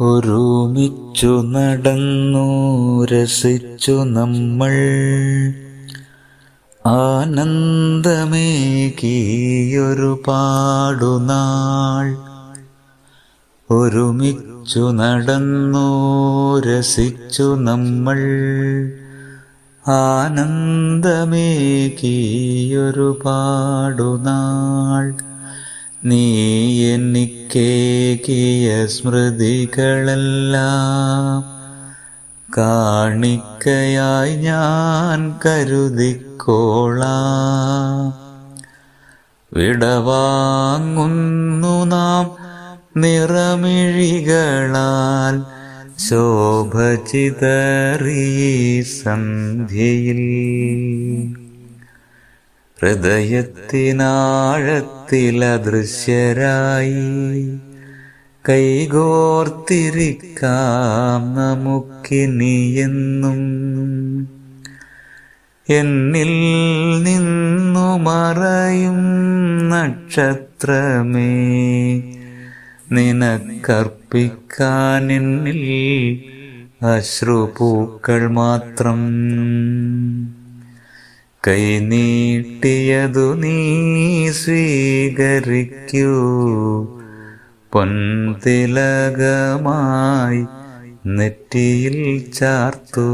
ഒരുമിച്ചു നടന്നു രസിച്ചു നമ്മൾ. ആനന്ദമേകിയൊരു പാടുനാൾ. ഒരുമിച്ചു നടന്നു രസിച്ചു നമ്മൾ. ആനന്ദമേകിയൊരു പാടുനാൾ. നീ എനിക്കേകിയ സ്മൃതികളെല്ലാം കാണിക്കയായി ഞാൻ കരുതിക്കോളാം. വിടവാങ്ങുന്നു നാം നിറമിഴികളാൽ ശോഭചിതറി സന്ധ്യയിൽ. ഹൃദയത്തിനാഴത്തിലദൃശ്യരായി കൈകോർത്തിരിക്കാം നമുക്കിനിയെന്നും. എന്നിൽ നിന്നു മറയും നക്ഷത്രമേ നിനക്കർപ്പിക്കാൻ എന്നിൽ അശ്രുപൂക്കൾ മാത്രം. കൈനീട്ടിയതു നീ സ്വീകരിക്കൂ. പൊൻതിലകമായി നെറ്റിയിൽ ചാർത്തു.